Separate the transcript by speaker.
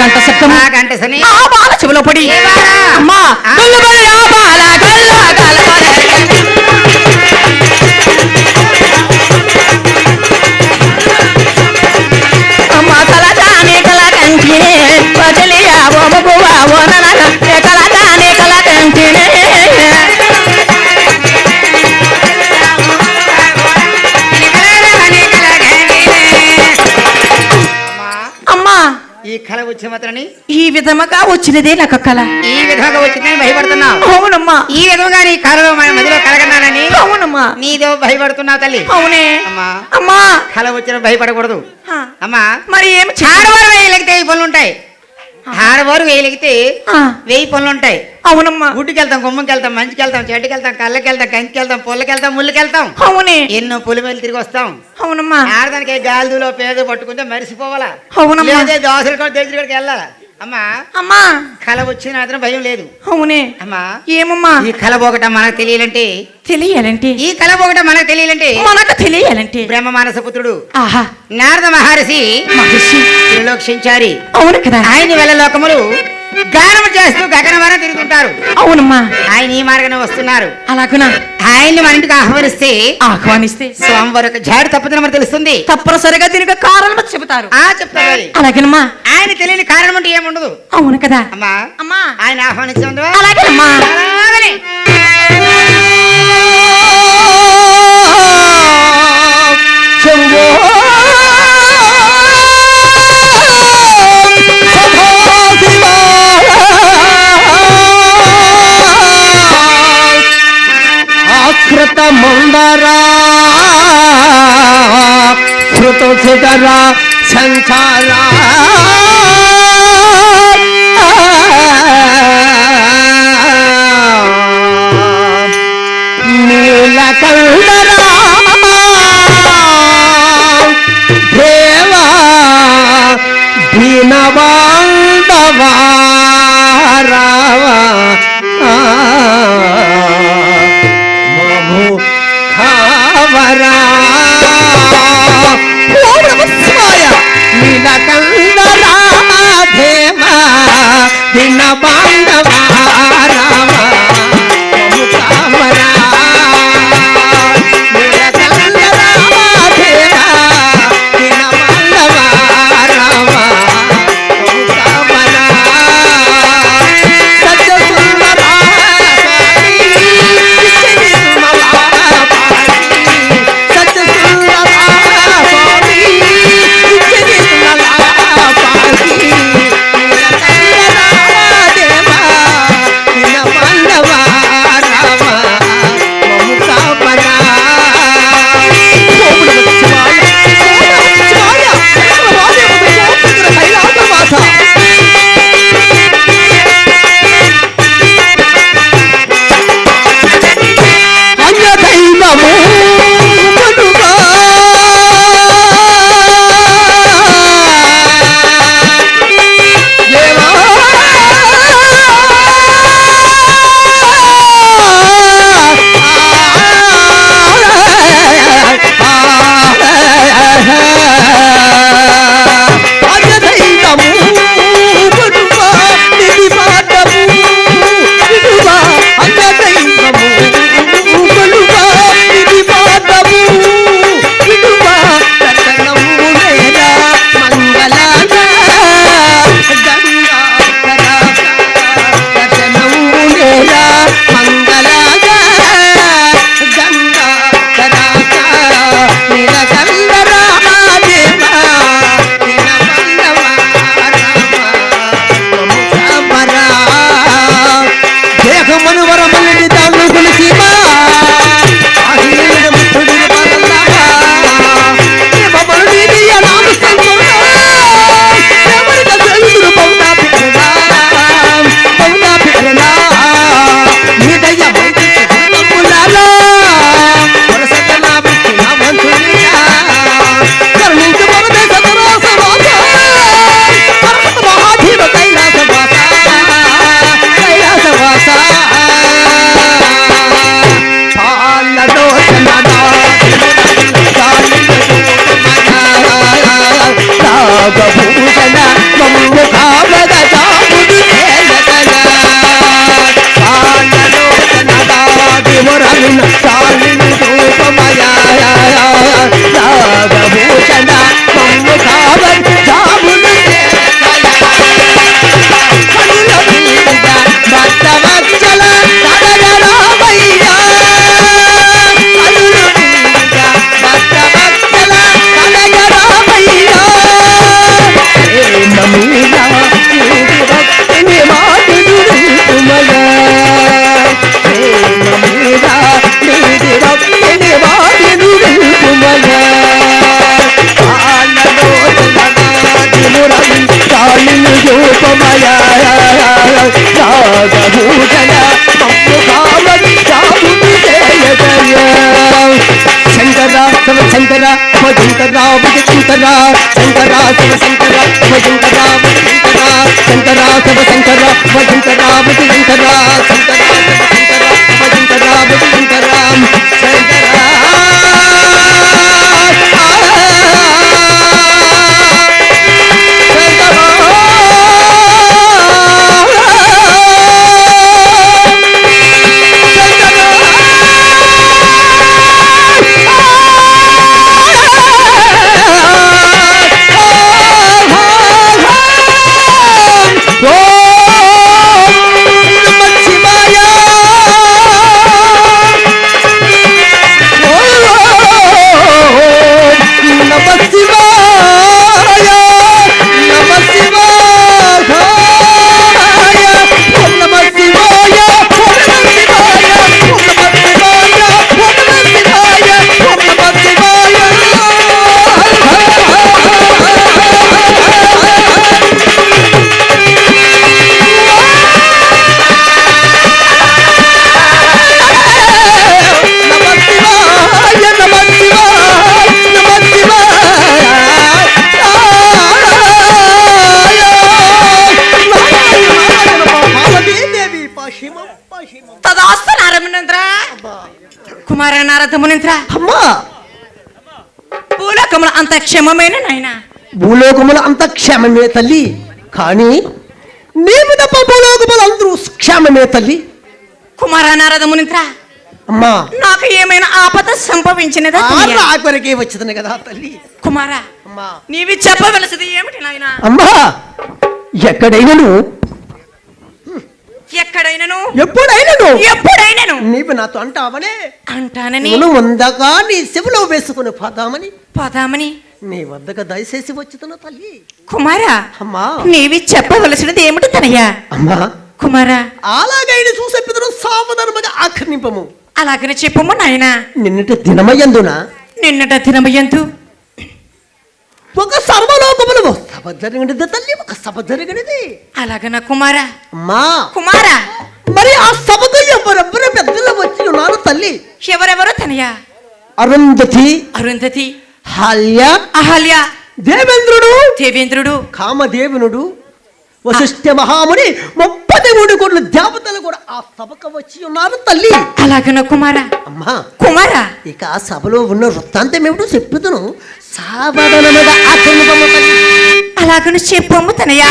Speaker 1: గంట శబ్దము.
Speaker 2: ఆ గంట సని
Speaker 1: ఆ బాల చెవిలో పడి? అమ్మా
Speaker 2: ఈ కళ వచ్చే మాత్రని
Speaker 1: ఈ విధముగా వచ్చినదే నాకు కళ.
Speaker 2: ఈ విధంగా వచ్చిందని భయపడుతున్నావు?
Speaker 1: అవునమ్మా.
Speaker 2: ఈ విధంగా నీ కళలో మన మధ్యలో కలగన్నానని
Speaker 1: అవునమ్మా.
Speaker 2: నీదో భయపడుతున్నావు తల్లి.
Speaker 1: అవునే.
Speaker 2: అమ్మా.
Speaker 1: అమ్మా.
Speaker 2: కళ వచ్చిన భయపడకూడదు. అమ్మా.
Speaker 1: మరి ఏమి చే-
Speaker 2: ఆడవారు వేయలిగితే వెయ్యి పనులు ఉంటాయి ఆడవారు వేయలిగితే వెయ్యి పనులు ఉంటాయి.
Speaker 1: అవునమ్మా.
Speaker 2: గుడ్డుకి వెళ్తాం గుమ్మకి వెళ్తాం మంచికి వెళ్తాం చెట్టుకి వెళ్తాం కళ్ళకి వెళ్తాం కంకి వెళ్తాం పొల్లకి వెళ్తాం ముళ్ళకి వెళ్తాం
Speaker 1: అవునే.
Speaker 2: ఎన్నో పులిమేలు తిరిగి వస్తాం.
Speaker 1: అవునమ్మా.
Speaker 2: ఆడదానికి గాలిదులో పేద పట్టుకుంటే మరిసిపోవాలా?
Speaker 1: అవునమ్మా.
Speaker 2: దోశలు కూడా కూడా వెళ్ళాలా? అమ్మా.
Speaker 1: అమ్మా.
Speaker 2: కళ వచ్చిన అతను భయం లేదు.
Speaker 1: అవునే.
Speaker 2: అమ్మా.
Speaker 1: ఏమమ్మా?
Speaker 2: ఈ కళ పోగటం మనకు తెలియాలంటే?
Speaker 1: తెలియాలంటే?
Speaker 2: ఈ కళ పోగటం మనకు తెలియాలంటే?
Speaker 1: మనకు తెలియాలంటే?
Speaker 2: బ్రహ్మ మానస పుత్రుడు.
Speaker 1: ఆహా.
Speaker 2: నారద మహర్షి
Speaker 1: మహర్షి.
Speaker 2: త్రిలోక్షించారి.
Speaker 1: అవును కదా.
Speaker 2: ఆయన వెళ్ళ లోకములు గానము చేస్తూ గగనవరం తిరుగుతుంటారు.
Speaker 1: అవునమ్మా.
Speaker 2: ఆయన ఈ మార్గంలో వస్తున్నారు.
Speaker 1: అలాగునా?
Speaker 2: ఆయన్ని మన ఇంటికి ఆహ్వానిస్తే
Speaker 1: ఆహ్వానిస్తే?
Speaker 2: స్వామివారి యొక్క జాడి తప్పుతున్న మనకు తెలుస్తుంది.
Speaker 1: తప్పనిసరిగా దీనికి కారణం చెబుతారు.
Speaker 2: ఆ చెప్తారు.
Speaker 1: అలాగేనమ్మా.
Speaker 2: ఆయన తెలియని కారణం అంటే ఏముండదు.
Speaker 1: అవును కదా.
Speaker 2: అమ్మా
Speaker 1: అమ్మా.
Speaker 2: ఆయన ఆహ్వానించు
Speaker 1: అలాగేనమ్మా.
Speaker 2: అలాగనే.
Speaker 3: శృత సంసారా శంకరా శంకరా శివ శంకరా భజంకర శంకరా శంకరా శివ శంకర భజంకర భజంకర శంకర శివ
Speaker 1: కుమార నారద మునింద్ర
Speaker 3: అమ్మా!
Speaker 1: భూలోకములు అంత క్షమమైన నాయన?
Speaker 3: భూలోకములు అంత క్షేమమే తల్లి. కానీ నీవు తప్ప భూలోకములు అందరూ క్షేమమే తల్లి. అమ్మా!
Speaker 1: నాకు ఏమైనా ఆపద సంభవించినదా
Speaker 3: ఆ
Speaker 1: తెలియ?
Speaker 3: రాకొరకే వచ్చింది కదా తల్లి.
Speaker 1: కుమార
Speaker 3: అమ్మా!
Speaker 1: నీవి చెప్పవలసింది ఏమిటి నాయన?
Speaker 3: అమ్మా! ఎక్కడైనను
Speaker 1: ఎక్కడైనను?
Speaker 3: ఎప్పుడైనను?
Speaker 1: ఎప్పుడైనను?
Speaker 3: నీవు నాతో అంటావనే?
Speaker 1: అంటానని.
Speaker 3: నేను ముందగా నీ చెవిలో వేసుకుని పోదామని.
Speaker 1: పోదామని.
Speaker 3: నీ వద్దకు దయచేసి వచ్చుతున్న తల్లి.
Speaker 1: కుమార
Speaker 3: అమ్మా.
Speaker 1: నీవి చెప్పవలసినది ఏమిటి తనయ్యా?
Speaker 3: అమ్మా.
Speaker 1: కుమార.
Speaker 3: అలాగైన చూసే పిదరు సావధానముగా ఆక్రమింపము.
Speaker 1: అలాగనే చెప్పము నాయన.
Speaker 3: నిన్నటి దినమయ్యందున
Speaker 1: నిన్నట దినమయంతు
Speaker 3: ఒక సర్వలోకములు సభ జరిగినది తల్లి ఒక సభ జరిగినది.
Speaker 1: అలాగన కుమార.
Speaker 3: అమ్మా
Speaker 1: కుమార.
Speaker 3: మరి ఆ సభకు ఎవరెవ్వరు పెద్దలు వచ్చి ఉన్నారు తల్లి?
Speaker 1: ఎవరెవరో తనయ్యా
Speaker 3: అరుంధతి.
Speaker 1: అరుంధతి.
Speaker 3: హాల్య
Speaker 1: అహల్య.
Speaker 3: దేవేంద్రుడు.
Speaker 1: దేవేంద్రుడు.
Speaker 3: కామదేవునుడు. వశిష్ఠ మహాముని ముప్పది మూడు కోట్ల దేవతలు కూడా ఆ సభకు వచ్చి ఉన్నారు తల్లి.
Speaker 1: అలాగన కుమార.
Speaker 3: అమ్మా.
Speaker 1: కుమార.
Speaker 3: ఇక ఆ సభలో ఉన్న వృత్తాంతం ఏమిటో చెప్పుదును ఆక్రమింపము
Speaker 1: అలాగను చెప్పము తనయ్యా